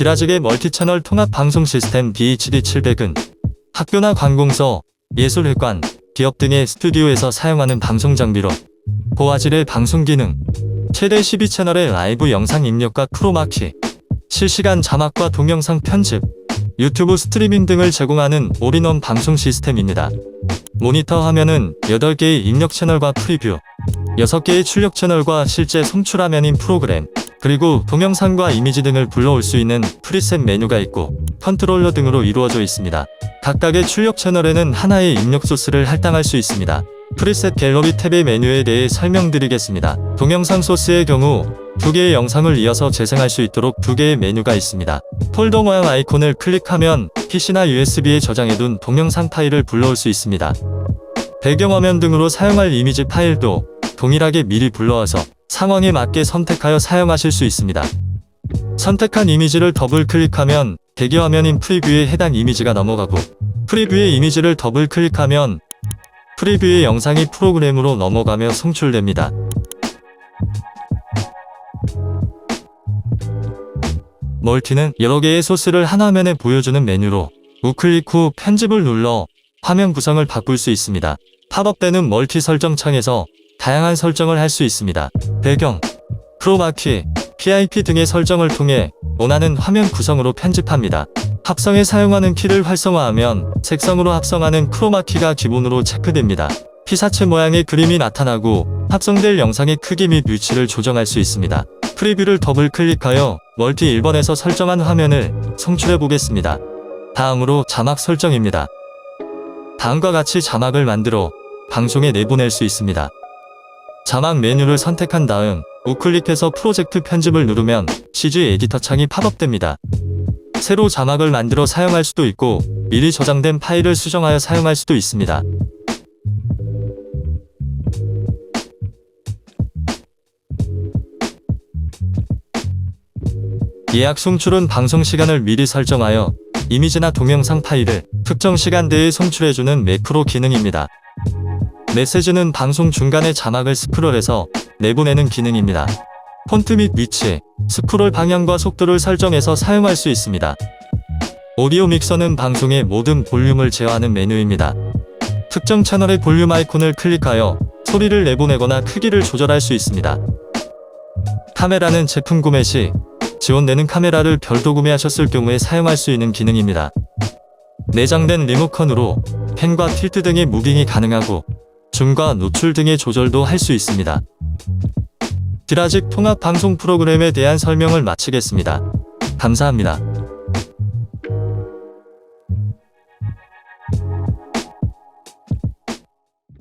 디라직의 멀티채널 통합 방송 시스템 DHD700은 학교나 관공서, 예술회관, 기업 등의 스튜디오에서 사용하는 방송 장비로 고화질의 방송 기능, 최대 12채널의 라이브 영상 입력과 크로마키, 실시간 자막과 동영상 편집, 유튜브 스트리밍 등을 제공하는 올인원 방송 시스템입니다. 모니터 화면은 8개의 입력 채널과 프리뷰, 6개의 출력 채널과 실제 송출 화면인 프로그램, 그리고 동영상과 이미지 등을 불러올 수 있는 프리셋 메뉴가 있고 컨트롤러 등으로 이루어져 있습니다. 각각의 출력 채널에는 하나의 입력 소스를 할당할 수 있습니다. 프리셋 갤러리 탭의 메뉴에 대해 설명드리겠습니다. 동영상 소스의 경우 두 개의 영상을 이어서 재생할 수 있도록 두 개의 메뉴가 있습니다. 폴더 모양 아이콘을 클릭하면 PC나 USB에 저장해둔 동영상 파일을 불러올 수 있습니다. 배경화면 등으로 사용할 이미지 파일도 동일하게 미리 불러와서 상황에 맞게 선택하여 사용하실 수 있습니다. 선택한 이미지를 더블 클릭하면 대기화면인 프리뷰에 해당 이미지가 넘어가고 프리뷰의 이미지를 더블 클릭하면 프리뷰의 영상이 프로그램으로 넘어가며 송출됩니다. 멀티는 여러 개의 소스를 한 화면에 보여주는 메뉴로 우클릭 후 편집을 눌러 화면 구성을 바꿀 수 있습니다. 팝업되는 멀티 설정 창에서 다양한 설정을 할 수 있습니다. 배경, 크로마키, PIP 등의 설정을 통해 원하는 화면 구성으로 편집합니다. 합성에 사용하는 키를 활성화하면 색성으로 합성하는 크로마키가 기본으로 체크됩니다. 피사체 모양의 그림이 나타나고 합성될 영상의 크기 및 위치를 조정할 수 있습니다. 프리뷰를 더블 클릭하여 멀티 1번에서 설정한 화면을 송출해 보겠습니다. 다음으로 자막 설정입니다. 다음과 같이 자막을 만들어 방송에 내보낼 수 있습니다. 자막 메뉴를 선택한 다음 우클릭해서 프로젝트 편집을 누르면 CG 에디터 창이 팝업됩니다. 새로 자막을 만들어 사용할 수도 있고 미리 저장된 파일을 수정하여 사용할 수도 있습니다. 예약 송출은 방송 시간을 미리 설정하여 이미지나 동영상 파일을 특정 시간대에 송출해주는 매크로 기능입니다. 메시지는 방송 중간에 자막을 스크롤해서 내보내는 기능입니다. 폰트 및 위치, 스크롤 방향과 속도를 설정해서 사용할 수 있습니다. 오디오 믹서는 방송의 모든 볼륨을 제어하는 메뉴입니다. 특정 채널의 볼륨 아이콘을 클릭하여 소리를 내보내거나 크기를 조절할 수 있습니다. 카메라는 제품 구매 시 지원되는 카메라를 별도 구매하셨을 경우에 사용할 수 있는 기능입니다. 내장된 리모컨으로 펜과 틸트 등의 무빙이 가능하고 줌과 노출 등의 조절도 할 수 있습니다. 디라직 통합 방송 프로그램에 대한 설명을 마치겠습니다. 감사합니다.